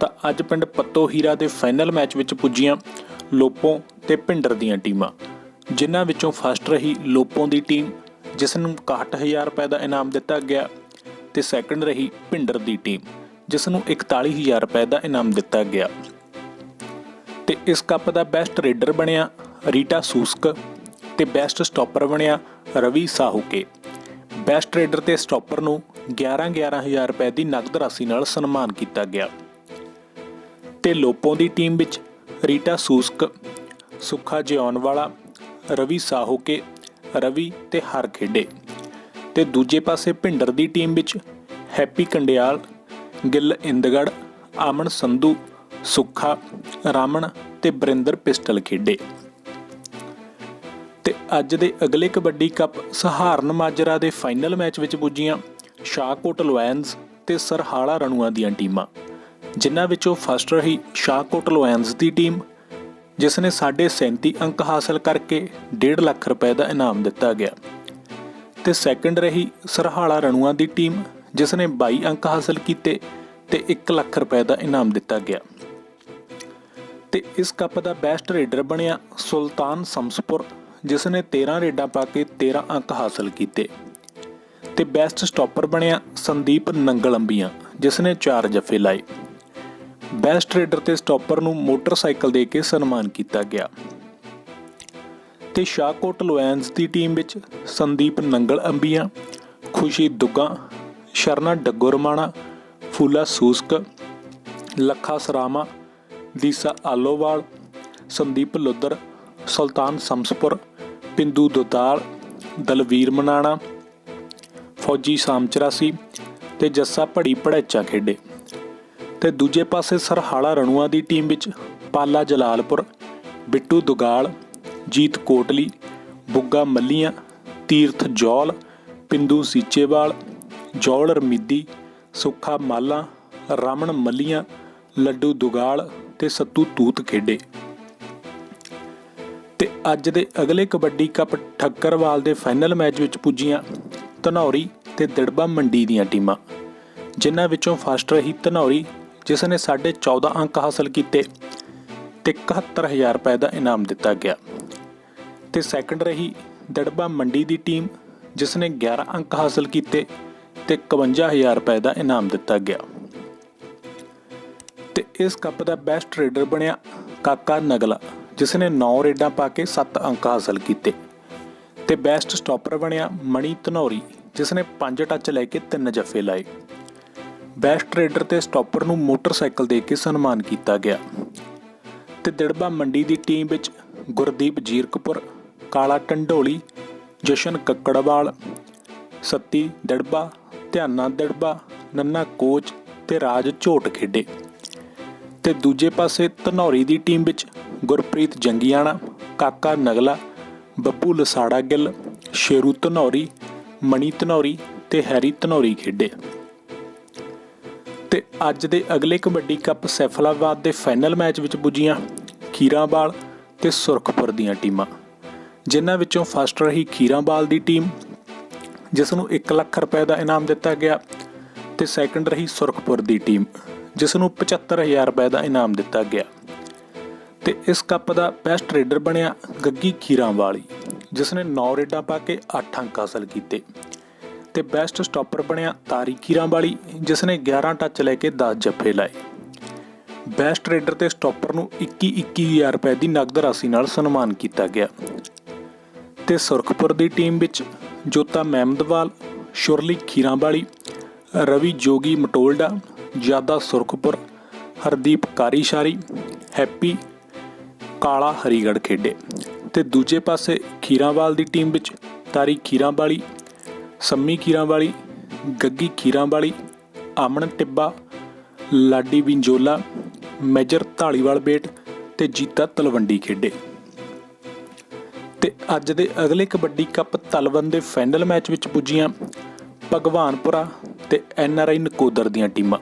ਤਾਂ ਅੱਜ ਪਿੰਡ ਪੱਤੋ ਹੀਰਾ ਦੇ ਫਾਈਨਲ ਮੈਚ ਵਿੱਚ ਪੁੱਜੀਆਂ ਲੋਪੋਂ ਤੇ ਭਿੰਡਰ ਦੀਆਂ ਟੀਮਾਂ, ਜਿਨ੍ਹਾਂ ਵਿੱਚੋਂ ਫਸਟ ਰਹੀ ਲੋਪੋਂ ਦੀ ਟੀਮ, ਜਿਸ ਨੂੰ 61000 ਰੁਪਏ ਦਾ ਇਨਾਮ ਦਿੱਤਾ ਗਿਆ ਤੇ ਸੈਕੰਡ ਰਹੀ ਭਿੰਡਰ ਦੀ ਟੀਮ, ਜਿਸ ਨੂੰ 41000 ਰੁਪਏ ਦਾ ਇਨਾਮ ਦਿੱਤਾ ਗਿਆ। ਤੇ ਇਸ ਕੱਪ ਦਾ ਬੈਸਟ ਰੇਡਰ ਬਣਿਆ ਰੀਟਾ ਸੂਸਕ ਤੇ ਬੈਸਟ ਸਟਾਪਰ ਬਣਿਆ ਰਵੀ ਸਾਹੂਕੇ। ਬੈਸਟ ਰੇਡਰ ਤੇ ਸਟਾਪਰ ਨੂੰ 11-11000 ਰੁਪਏ ਦੀ ਨਕਦ ਰਾਸ਼ੀ ਨਾਲ ਸਨਮਾਨ ਕੀਤਾ ਗਿਆ। ਤੇ ਲੋਪੋਂ ਦੀ ਟੀਮ ਵਿੱਚ ਰੀਟਾ ਸੂਸਕ, ਸੁੱਖਾ ਜਿਉਣ ਵਾਲਾ ਰਵੀ ਸਾਹੋਕੇ, ਰਵੀ ਤੇ ਹਰ ਖੇਡੇ। ਤੇ ਦੂਜੇ ਪਾਸੇ ਭਿੰਡਰ ਦੀ ਟੀਮ ਵਿੱਚ ਹੈਪੀ ਕੰਡਿਆਲ, ਗਿੱਲ ਇੰਦਗੜ, ਆਮਨ ਸੰਧੂ, ਸੁੱਖਾ ਰਾਮਣ ਤੇ ਬਰਿੰਦਰ ਪਿਸਟਲ ਖੇਡੇ। ਤੇ ਅੱਜ ਦੇ ਅਗਲੇ ਕਬੱਡੀ ਕੱਪ ਸਹਾਰਨ ਮਾਜਰਾ ਦੇ ਫਾਈਨਲ ਮੈਚ ਵਿੱਚ ਪੁੱਜੀਆਂ ਸ਼ਾਹਕੋਟ ਲੋਇਨਸ ਤੇ ਸਰਹਾਲਾ ਰਣੂਆਂ ਦੀਆਂ ਟੀਮਾਂ। ਜਿਨ੍ਹਾਂ ਵਿੱਚੋਂ ਫਸਟ ਰਹੀ ਸ਼ਾਹਕੋਟ ਲੋਇਨਸ ਦੀ ਟੀਮ ਜਿਸ ਨੇ 37 ਅੰਕ ਹਾਸਲ ਕਰਕੇ 1.5 ਲੱਖ ਰੁਪਏ ਦਾ ਇਨਾਮ ਦਿੱਤਾ ਗਿਆ। ਤੇ ਸੈਕੰਡ ਰਹੀ ਸਰਹਾਲਾ ਰਣੂਆਂ ਦੀ ਟੀਮ ਜਿਸ ਨੇ 22 ਅੰਕ ਹਾਸਲ ਕੀਤੇ ਤੇ 1 ਲੱਖ ਰੁਪਏ ਦਾ ਇਨਾਮ ਦਿੱਤਾ ਗਿਆ। ਤੇ ਇਸ ਕੱਪ ਦਾ ਬੈਸਟ ਰੇਡਰ ਬਣਿਆ ਸੁਲਤਾਨ ਸਮਸਪੁਰ ਜਿਸ ਨੇ 13 ਰੇਡਾਂ ਪਾ ਕੇ 13 ਅੰਕ ਹਾਸਲ ਕੀਤੇ। ਤੇ ਬੈਸਟ ਸਟਾਪਰ ਬਣਿਆ ਸੰਦੀਪ ਨੰਗਲੰਬੀਆਂ ਜਿਸ ਨੇ 4 ਜੱਫੇ ਲਾਏ। ਬੈਸਟ ਰੇਡਰ ਤੇ ਸਟਾਪਰ ਨੂੰ ਮੋਟਰਸਾਈਕਲ ਦੇ ਕੇ ਸਨਮਾਨ ਕੀਤਾ ਗਿਆ। ਤੇ ਸ਼ਾਹਕੋਟ ਲੋਇਨਸ ਦੀ ਟੀਮ ਵਿੱਚ ਸੰਦੀਪ ਨੰਗਲ ਅੰਬੀਆਂ, ਖੁਸ਼ੀ ਦੁੱਗਾ, ਸ਼ਰਨਾ ਡੱਗੋ ਰਮਾਣਾ ਫੂਲਾ ਸੂਸਕ, ਲੱਖਾ ਸਰਾਮਾ, ਦੀਸਾ ਆਲੋਵਾਲ, ਸੰਦੀਪ ਲੁੱਦਰ ਸੁਲਤਾਨ ਸਮਸਪੁਰ, ਪਿੰਦੂ ਦੁਦਾਲ ਦਲਵੀਰ ਮਨਾਣਾ, ਫੌਜੀ ਸਾਮਚਰਾਸੀ ਤੇ ਜੱਸਾ ਭੜੀ ਭੜੈਚਾ ਖੇਡੇ। ਤੇ ਦੂਜੇ ਪਾਸੇ ਸਰਹਾਲਾ ਰਣੂਆਂ ਦੀ ਟੀਮ ਵਿੱਚ ਪਾਲਾ ਜਲਾਲਪੁਰ, ਬਿੱਟੂ ਦੁਗਾਲ, ਜੀਤ ਕੋਟਲੀ, ਬੁੱਗਾ ਮੱਲੀਆਂ, ਤੀਰਥ ਜੌਲ, ਪਿੰਦੂ ਸੀਚੇਵਾਲ, ਜੌਲ ਰਮੀਦੀ, ਸੁੱਖਾ ਮਾਲਾ ਰਮਨ ਮੱਲੀਆਂ, ਲੱਡੂ ਦੁਗਾਲ ਤੇ ਸੱਤੂ ਤੂਤ ਖੇਡੇ। ਤੇ ਅੱਜ ਦੇ ਅਗਲੇ ਕਬੱਡੀ ਕੱਪ ਠੱਕਰਵਾਲ ਦੇ ਫਾਈਨਲ ਮੈਚ ਵਿੱਚ ਪੁੱਜੀਆਂ ਧਨੌਰੀ ਤੇ ਦਿੜਬਾ ਮੰਡੀ ਦੀਆਂ ਟੀਮਾਂ, ਜਿਨ੍ਹਾਂ ਵਿੱਚੋਂ ਫਸਟ ਰਹੀ ਧਨੌਰੀ ਜਿਸ ਨੇ 14.5 ਅੰਕ ਹਾਸਲ ਕੀਤੇ ਤੇ 71000 ਰੁਪਏ ਦਾ ਇਨਾਮ ਦਿੱਤਾ ਗਿਆ। ਤੇ ਸੈਕੰਡ ਰਹੀ ਦੜਬਾ ਮੰਡੀ ਦੀ ਟੀਮ, ਜਿਸ ਨੇ 11 ਅੰਕ ਹਾਸਲ ਕੀਤੇ ਤੇ 51000 ਰੁਪਏ ਦਾ ਇਨਾਮ ਦਿੱਤਾ ਗਿਆ। ਤੇ ਇਸ ਕੱਪ ਦਾ ਬੈਸਟ ਰੇਡਰ ਬਣਿਆ ਕਾਕਾ ਨਗਲਾ, ਜਿਸ ਨੇ 9 ਰੇਡਾਂ ਪਾ ਕੇ 7 ਅੰਕ ਹਾਸਲ ਕੀਤੇ। ਤੇ ਬੈਸਟ ਸਟਾਪਰ ਬਣਿਆ ਮਣੀ ਧਨੌਰੀ, ਜਿਸ ਨੇ 5 ਟੱਚ ਲੈ ਕੇ 3 ਜੱਫੇ ਲਾਏ। ਬੈਸਟ ਰੇਡਰ ਤੇ ਸਟਾਪਰ ਨੂੰ ਮੋਟਰਸਾਈਕਲ ਦੇ ਕੇ ਸਨਮਾਨ ਕੀਤਾ ਗਿਆ। ਤੇ ਦਿੜਬਾ ਮੰਡੀ ਦੀ ਟੀਮ ਵਿੱਚ ਗੁਰਦੀਪ ਜੀਰਕਪੁਰ, ਕਾਲਾ ਟੰਡੋਲੀ, ਜਸ਼ਨ ਕੱਕੜਵਾਲ, ਸੱਤੀ ਦਿੜਬਾ, ਧਿਆਨਾ ਦਿੜਬਾ, ਨੰਨਾ ਕੋਚ ਤੇ ਰਾਜ ਝੋਟ ਖੇਡੇ। ਤੇ ਦੂਜੇ ਪਾਸੇ ਧਨੌਰੀ ਦੀ ਟੀਮ ਵਿੱਚ ਗੁਰਪ੍ਰੀਤ ਜੰਗੀਆਣਾ, ਕਾਕਾ ਨਗਲਾ ਬੱਬੂ ਲਸਾੜਾ ਗਿੱਲ, ਸ਼ੇਰੂ ਧਨੌਰੀ, ਮਣੀ ਧਨੌਰੀ ਤੇ ਹੈਰੀ ਧਨੌਰੀ ਖੇਡੇ। ਤੇ ਅੱਜ ਦੇ ਅਗਲੇ ਕਬੱਡੀ ਕੱਪ ਸੈਫਲਾਬਾਦ ਦੇ ਫਾਈਨਲ ਮੈਚ ਵਿੱਚ ਪੁੱਜੀਆਂ ਖੀਰਾਬਾਲ ਤੇ ਸੁਰਖਪੁਰ ਦੀਆਂ ਟੀਮਾਂ। ਜਿਨ੍ਹਾਂ ਵਿੱਚੋਂ ਫਸਟ ਰਹੀ ਖੀਰਾਬਾਲ ਦੀ ਟੀਮ, ਜਿਸ ਨੂੰ 1 ਲੱਖ ਰੁਪਏ ਦਾ ਇਨਾਮ ਦਿੱਤਾ ਗਿਆ ਤੇ ਸੈਕੰਡ ਰਹੀ ਸੁਰਖਪੁਰ ਦੀ ਟੀਮ, ਜਿਸ ਨੂੰ 75000 ਰੁਪਏ ਦਾ ਇਨਾਮ ਦਿੱਤਾ ਗਿਆ। ਤੇ ਇਸ ਕੱਪ ਦਾ ਬੈਸਟ ਰੇਡਰ ਬਣਿਆ ਗੱਗੀ ਖੀਰਾਂ ਵਾਲੀ ਜਿਸ ਨੇ 9 ਰੇਡਾਂ ਪਾ ਕੇ 8 ਅੰਕ ਹਾਸਲ ਕੀਤੇ। ਤੇ ਬੈਸਟ ਸਟਾਪਰ ਬਣਿਆ ਤਾਰੀ ਖੀਰਾਂ ਵਾਲੀ ਜਿਸ ਨੇ 11 ਟੱਚ ਲੈ ਕੇ 10 ਜੱਫੇ ਲਾਏ। ਬੈਸਟ ਰੇਡਰ ਤੇ ਸਟਾਪਰ ਨੂੰ 21 21000 ਰੁਪਏ ਦੀ ਨਗਦ ਰਾਸ਼ੀ ਨਾਲ ਸਨਮਾਨ ਕੀਤਾ ਗਿਆ। ਤੇ ਸੁਰਖਪੁਰ ਦੀ ਟੀਮ ਵਿੱਚ ਜੋਤਾ ਮਹਿਮਦਵਾਲ, ਸ਼ੁਰਲੀ ਖੀਰਾਂ ਵਾਲੀ ਰਵੀ ਜੋਗੀ ਮਟੋਲਡਾ, ਜ਼ਿਆਦਾ ਸੁਰਖਪੁਰ, ਹਰਦੀਪ ਕਾਰੀਸ਼ਾਰੀ, ਹੈਪੀ, ਕਾਲਾ ਹਰੀਗੜ ਖੇਡੇ। ਤੇ ਦੂਜੇ ਪਾਸੇ ਖੀਰਾਂਵਾਲ ਦੀ ਟੀਮ ਵਿੱਚ ਤਾਰੀ ਖੀਰਾਂ ਵਾਲੀ ਸੰਮੀ ਖੀਰਾਂ ਵਾਲੀ ਗੱਗੀ ਖੀਰਾਂ ਵਾਲੀ ਆਮਣ ਟਿੱਬਾ, ਲਾਡੀ ਵਿੰਜੋਲਾ, ਮੈਜਰ ਢਾਲੀਵਾਲ ਬੇਟ ਤੇ ਜੀਤਾ ਤਲਵੰਡੀ ਖੇਡੇ। ਤੇ ਅੱਜ ਦੇ ਅਗਲੇ ਕਬੱਡੀ ਕੱਪ ਤਲਵੰਡ ਦੇ ਫਾਈਨਲ ਮੈਚ ਵਿੱਚ ਪੁੱਜੀਆਂ ਭਗਵਾਨਪੁਰਾ ਤੇ ਆਈ ਨਕੋਦਰ ਦੀਆਂ ਟੀਮਾਂ,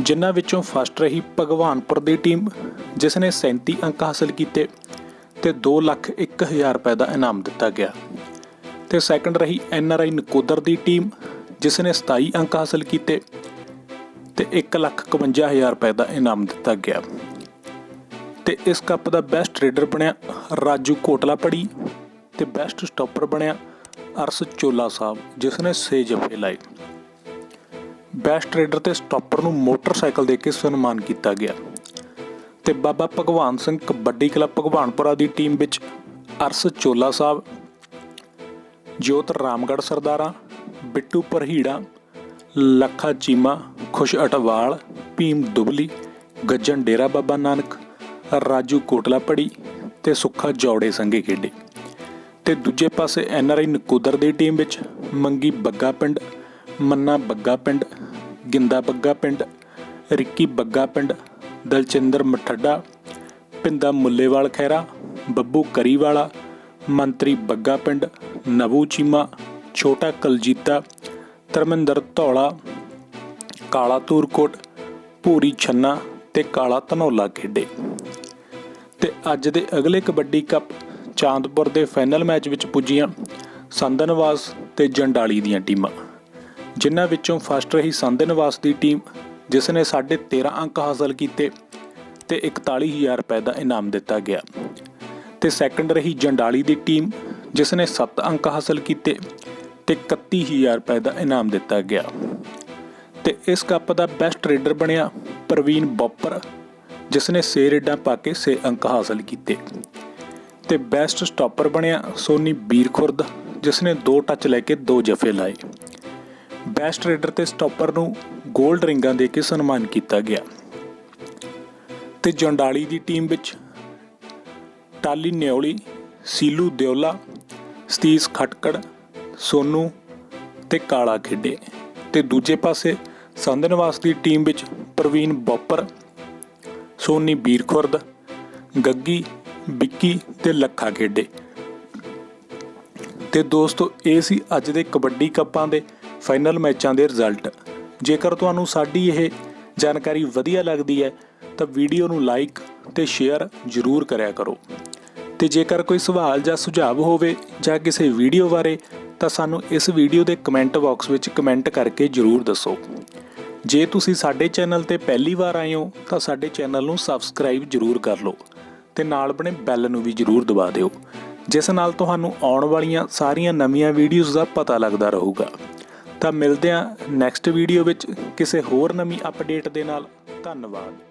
ਜਿਨ੍ਹਾਂ ਵਿੱਚੋਂ ਫਸਟ ਰਹੀ ਭਗਵਾਨਪੁਰ ਦੀ ਟੀਮ, ਜਿਸ ਨੇ 37 ਅੰਕ ਹਾਸਲ ਕੀਤੇ ਤੇ 2 ਲੱਖ 1000 ਰੁਪਏ ਦਾ ਇਨਾਮ ਦਿੱਤਾ ਗਿਆ। ਤੇ ਸੈਕੰਡ ਰਹੀ ਐਨਆਰਆਈ ਨਕੋਦਰ ਦੀ ਟੀਮ ਜਿਸ ਨੇ 27 ਅੰਕ ਹਾਸਲ ਕੀਤੇ ਤੇ 1 ਲੱਖ 51000 ਰੁਪਏ ਦਾ ਇਨਾਮ ਦਿੱਤਾ ਗਿਆ। ਤੇ ਇਸ ਕੱਪ ਦਾ ਬੈਸਟ ਰੇਡਰ ਬਣਿਆ ਰਾਜੂ ਕੋਟਲਾ ਪੜੀ ਤੇ ਬੈਸਟ ਸਟਾਪਰ ਬਣਿਆ ਅਰਸ ਚੋਲਾ ਸਾਹਿਬ ਜਿਸ ਨੇ 6 ਜਫੇ ਲਾਏ। ਬੈਸਟ ਰੇਡਰ ਤੇ ਸਟਾਪਰ ਨੂੰ ਮੋਟਰਸਾਈਕਲ ਦੇ ਕੇ ਸਨਮਾਨ ਕੀਤਾ ਗਿਆ। ਤੇ ਬਾਬਾ ਭਗਵਾਨ ਸਿੰਘ ਕਬੱਡੀ ਕਲੱਬ ਭਗਵਾਨਪੁਰਾ ਦੀ ਟੀਮ ਵਿੱਚ ਅਰਸ ਚੋਲਾ ਸਾਹਿਬ ਜੋਤ ਰਾਮਗੜ੍ਹ ਸਰਦਾਰਾ, ਬਿੱਟੂ ਪਰਹੀੜਾ ਲੱਖਾ ਚੀਮਾ, ਖੁਸ਼ ਅਟਵਾਲ, ਭੀਮ ਦੁਬਲੀ, ਗੱਜਣ ਡੇਰਾ ਬਾਬਾ ਨਾਨਕ, ਰਾਜੂ ਕੋਟਲਾ ਪੜੀ ਤੇ ਸੁੱਖਾ ਜੌੜੇ ਸੰਗੇ ਖੇਡੇ। ਤੇ ਦੂਜੇ ਪਾਸੇ ਐੱਨ ਆਰ ਆਈ ਨਕੋਦਰ ਦੀ ਟੀਮ ਵਿੱਚ ਮੰਗੀ ਬੱਗਾ ਪਿੰਡ, ਮੰਨਾ ਬੱਗਾ ਪਿੰਡ, ਗਿੰਦਾ ਬੱਗਾ ਪਿੰਡ, ਰਿੱਕੀ ਬੱਗਾ ਪਿੰਡ ਦਲਚਿੰਦਰ ਮਠੱਡਾ, ਪਿੰਦਾ ਮੁੱਲੇਵਾਲ ਖੈਰਾ ਬੱਬੂ ਕਰੀਵਾਲਾ, ਮੰਤਰੀ ਬੱਗਾ ਪਿੰਡ ਨਵੂ ਚੀਮਾ ਛੋਟਾ ਕਲਜੀਤਾ, ਧਰਮਿੰਦਰ ਧੌਲਾ, ਕਾਲਾ ਤੂਰਕੋਟ ਭੂਰੀ ਛੰਨਾ ਤੇ ਕਾਲਾ ਧਨੌਲਾ ਖੇਡੇ। ਤੇ ਅੱਜ ਦੇ ਅਗਲੇ ਕਬੱਡੀ ਕੱਪ ਚਾਂਦਪੁਰ ਦੇ ਫਾਈਨਲ ਮੈਚ ਵਿੱਚ ਪੁੱਜੀਆਂ ਸੰਦਨਵਾਸ ਤੇ ਜੰਡਾਲੀ ਦੀਆਂ ਟੀਮਾਂ। ਜਿਨ੍ਹਾਂ ਵਿੱਚੋਂ ਫਸਟ ਰਹੀ ਸੰਦਨਵਾਸ ਦੀ ਟੀਮ, ਜਿਸ ਨੇ 13.5 ਅੰਕ ਹਾਸਲ ਕੀਤੇ ਤੇ 41000 ਰੁਪਏ ਦਾ ਇਨਾਮ ਦਿੱਤਾ ਗਿਆ। ਤੇ ਸੈਕੰਡ ਰਹੀ ਜੰਡਾਲੀ ਦੀ ਟੀਮ ਜਿਸ ਨੇ 7 ਅੰਕ ਹਾਸਲ ਕੀਤੇ ਤੇ 31000 ਰੁਪਏ ਦਾ ਇਨਾਮ ਦਿੱਤਾ ਗਿਆ। ਤੇ ਇਸ ਕੱਪ ਦਾ ਬੈਸਟ ਰੇਡਰ ਬਣਿਆ ਪ੍ਰਵੀਨ ਬੱਪਰ ਜਿਸ ਨੇ 6 ਰੇਡਾਂ ਪਾ ਕੇ 6 ਅੰਕ ਹਾਸਲ ਕੀਤੇ। ਤੇ ਬੈਸਟ ਸਟਾਪਰ ਬਣਿਆ ਸੋਨੀ ਬੀਰ ਖੁਰਦ ਜਿਸ ਨੇ 2 ਟੱਚ ਲੈ ਕੇ 2 ਜਫੇ ਲਾਏ। ਬੈਸਟ ਰੇਡਰ ਤੇ ਸਟਾਪਰ ਨੂੰ 골ਡ ਰਿੰਗਾਂ ਦੇ ਕੇ ਸਨਮਾਨ ਕੀਤਾ ਗਿਆ। ਤੇ ਜੰਡਾਲੀ ਦੀ ਟੀਮ ਵਿੱਚ ਟਾਲੀ ਨਿਓਲੀ ਸੀਲੂ ਦਿਓਲਾ, ਸਤੀਸ਼ ਖਟਕੜ, ਸੋਨੂ ਤੇ ਕਾਲਾ ਖੇਡੇ। ਤੇ ਦੂਜੇ ਪਾਸੇ ਸੰਧਨਵਾਸ ਦੀ ਟੀਮ ਵਿੱਚ ਪ੍ਰਵੀਨ ਬੋਪਰ, ਸੋਨੀ ਬੀਰਖੁਰਦ, ਗੱਗੀ, ਵਿੱਕੀ ਤੇ ਲੱਖਾ ਖੇਡੇ। ਤੇ ਦੋਸਤੋ, ਇਹ ਸੀ ਅੱਜ ਦੇ ਕਬੱਡੀ ਕੱਪਾਂ ਦੇ ਫਾਈਨਲ ਮੈਚਾਂ ਦੇ ਰਿਜ਼ਲਟ। ਜੇਕਰ ਤੁਹਾਨੂੰ ਸਾਡੀ ਇਹ ਜਾਣਕਾਰੀ ਵਧੀਆ ਲੱਗਦੀ ਹੈ, ਤਾਂ ਵੀਡੀਓ ਨੂੰ ਲਾਈਕ ਤੇ ਸ਼ੇਅਰ ਜ਼ਰੂਰ ਕਰਿਆ ਕਰੋ। ਤੇ ਜੇਕਰ ਕੋਈ ਸਵਾਲ ਜਾਂ ਸੁਝਾਅ ਹੋਵੇ ਜਾਂ ਕਿਸੇ ਵੀਡੀਓ ਬਾਰੇ, ਤਾਂ ਸਾਨੂੰ ਇਸ ਵੀਡੀਓ ਦੇ ਕਮੈਂਟ ਬਾਕਸ ਵਿੱਚ ਕਮੈਂਟ ਕਰਕੇ ਜ਼ਰੂਰ ਦੱਸੋ। ਜੇ ਤੁਸੀਂ ਸਾਡੇ ਚੈਨਲ ਤੇ ਪਹਿਲੀ ਵਾਰ ਆਏ ਹੋ, ਤਾਂ ਸਾਡੇ ਚੈਨਲ ਨੂੰ ਸਬਸਕ੍ਰਾਈਬ ਜ਼ਰੂਰ ਕਰ ਲਓ ਤੇ ਨਾਲ ਬਣੇ ਬੈਲ ਨੂੰ ਵੀ ਜ਼ਰੂਰ ਦਬਾ ਦਿਓ, ਜਿਸ ਨਾਲ ਤੁਹਾਨੂੰ ਆਉਣ ਵਾਲੀਆਂ ਸਾਰੀਆਂ ਨਵੀਆਂ ਵੀਡੀਓਜ਼ ਦਾ ਪਤਾ ਲੱਗਦਾ ਰਹੂਗਾ। ਤਾਂ ਮਿਲਦੇ ਹਾਂ ਨੈਕਸਟ ਵੀਡੀਓ ਵਿੱਚ ਕਿਸੇ ਹੋਰ ਨਵੀਂ ਅਪਡੇਟ ਦੇ ਨਾਲ। ਧੰਨਵਾਦ।